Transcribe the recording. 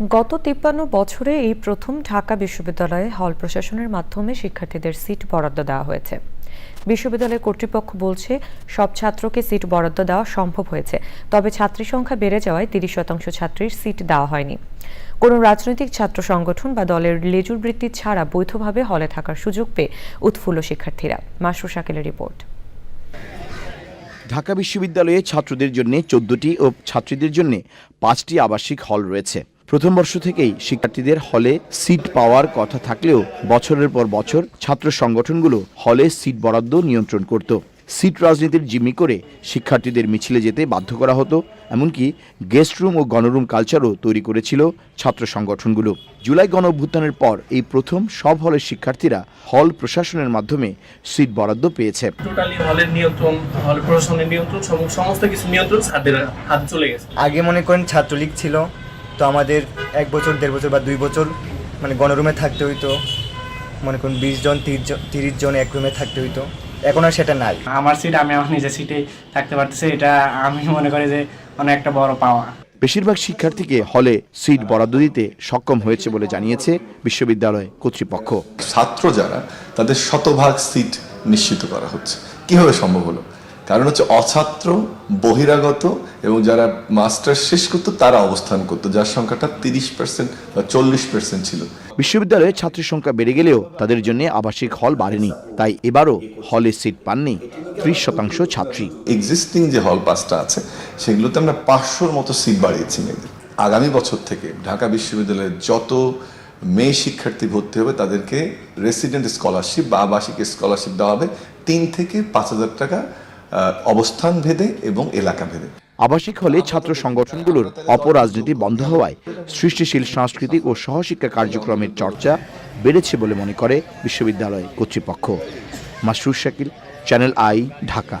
গত তিপ্পান্ন বছরে এই প্রথম ঢাকা বিশ্ববিদ্যালয়ে হল প্রশাসনের মাধ্যমে শিক্ষার্থীদের সিট বরাদ্দ দেওয়া হয়েছে। বিশ্ববিদ্যালয় কর্তৃপক্ষ বলছে, সব ছাত্রকে সিট বরাদ্দ দেওয়া সম্ভব হয়েছে, তবে ছাত্রী সংখ্যা বেড়ে যাওয়ায় তিরিশ শতাংশ ছাত্রীর সিট দেওয়া হয়নি। কোনো রাজনৈতিক ছাত্র সংগঠন বা দলের লেজুর বৃত্তি ছাড়া বৈধভাবে হলে থাকার সুযোগ পেয়ে উৎফুল্ল শিক্ষার্থীরা। মাসরু শাকিলের রিপোর্ট। ঢাকা বিশ্ববিদ্যালয়ে ছাত্রদের জন্য চোদ্দটি ও ছাত্রীদের জন্য পাঁচটি আবাসিক হল রয়েছে। প্রথম বর্ষ থেকেই শিক্ষার্থীদের হলে সিট পাওয়ার কথা থাকলেও বছরের পর বছর ছাত্র সংগঠনগুলো হলে সিট বরাদ্দ নিয়ন্ত্রণ করত। সিট রাজনীতির জিম্মি করে শিক্ষার্থীদের মিছিলে যেতে বাধ্য করা হতো এমনকি গেস্ট রুম ও গণরুম কালচারও তৈরি করেছিল ছাত্র সংগঠনগুলো। জুলাই গণ অভ্যুত্থানের পর এই প্রথম সব হলের শিক্ষার্থীরা হল প্রশাসনের মাধ্যমে সিট বরাদ্দ পেয়েছে। টোটালি হলের নিয়ন্ত্রণ হল প্রশাসনের নিয়ন্ত্রণ সমস্ত কিছু নিয়ন্ত্রণ হাতে চলে গেছে। আগে মনে করেন ছাত্রলীগ ছিল তো আমাদের এক বছর দেড় বছর বা দুই বছর মানে গণরুমে থাকতে হইতো। মনে করুন বিশ জন তিরিশ জন তিরিশ জন এক রুমে থাকতে হইতো। এখন আর সেটা নাই। আমার সিট আমি আমার নিজের সিটে থাকতে পারতেছি। এটা আমি মনে করি যে অনেক একটা বড় পাওয়া। বেশিরভাগ শিক্ষার্থীকে হলে সিট বরাদ্দ দিতে সক্ষম হয়েছে বলে জানিয়েছে বিশ্ববিদ্যালয় কর্তৃপক্ষ। ছাত্র যারা তাদের শতভাগ সিট নিশ্চিত করা হচ্ছে। কীভাবে সম্ভব হলো? কারণ হচ্ছে অছাত্র বহিরাগত এবং যারা মাস্টার শেষ করতো তারা অবস্থান করতো যার সংখ্যাটা তিরিশ পার্সেন্ট বা চল্লিশ পার্সেন্ট ছিল। বিশ্ববিদ্যালয়ে ছাত্রীর সংখ্যা বেড়ে গেলেও তাদের জন্য আবাসিক হল বাড়েনি তাই এবারও হলে সিট পাননি ত্রিশ শতাংশ ছাত্রী। এক্সিস্টিং যে হল পাসটা আছে সেগুলোতে আমরা পাঁচশোর মতো সিট বাড়িয়েছি মেয়েদের আগামী বছর থেকে ঢাকা বিশ্ববিদ্যালয়ের যত মেয়ে শিক্ষার্থী ভর্তি হবে তাদেরকে রেসিডেন্ট স্কলারশিপ বা আবাসিক স্কলারশিপ দেওয়া হবে তিন থেকে পাঁচ হাজার টাকা অবস্থান ভেদে এবং এলাকা ভেদে। আবাসিক হলে ছাত্র সংগঠনগুলোর অপরাজনীতি বন্ধ হওয়ায় সৃষ্টিশীল সাংস্কৃতিক ও সহশিক্ষা কার্যক্রমের চর্চা বেড়েছে বলে মনে করে বিশ্ববিদ্যালয় কর্তৃপক্ষ। Masrur Shakil, channel I, Dhaka.